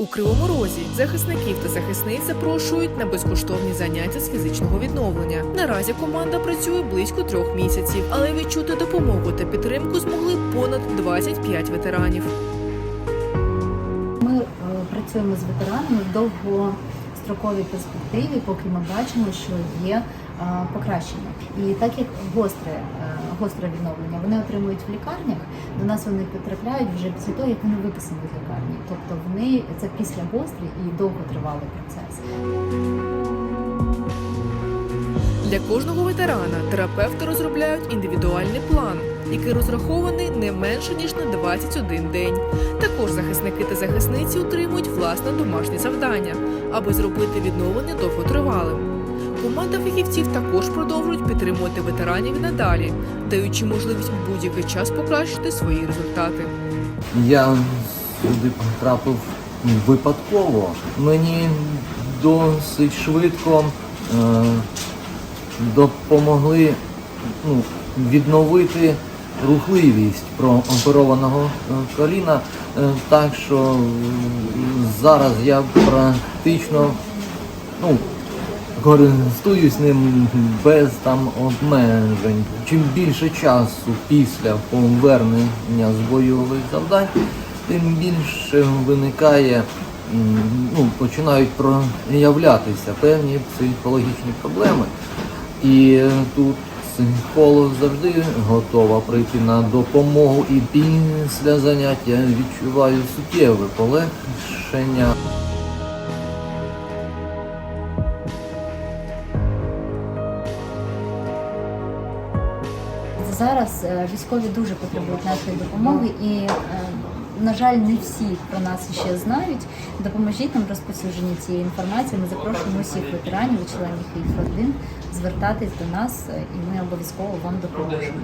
У Кривому Розі захисників та захисниць запрошують на безкоштовні заняття з фізичного відновлення. Наразі команда працює близько трьох місяців, але відчути допомогу та підтримку змогли понад 25 ветеранів. Ми е, працюємо з ветеранами в довгостроковій перспективі, поки ми бачимо, що є покращення. І так як гостре, е, гостре відновлення вони отримують в лікарнях, до нас вони потрапляють вже після того, як вони виписані з лікарні. Тобто вони це після гострий і довготривалий процес. Для кожного ветерана терапевти розробляють індивідуальний план, який розрахований не менше ніж на 21 день. Також захисники та захисниці отримують власне домашнє завдання, аби зробити відновлення довготривалим. Команда фахівців також продовжують підтримувати ветеранів надалі, даючи можливість в будь-який час покращити свої результати. Я сюди потрапив випадково. Мені досить швидко е, допомогли ну, відновити рухливість прооперованого е, коліна. Е, так що зараз я практично ну, користуюсь ним без там обмежень. Чим більше часу після повернення з бойових завдань, тим більше виникає, ну, починають проявлятися певні психологічні проблеми. І тут психолог завжди готова прийти на допомогу і після заняття відчуваю суттєве полегшення. Зараз е, військові дуже потребують нашої допомоги і, е, на жаль, не всі про нас ще знають. Допоможіть нам розповсюдженні цієї інформації. Ми запрошуємо усіх ветеранів і членів їх родин звертатись до нас, е, і ми обов'язково вам допоможемо.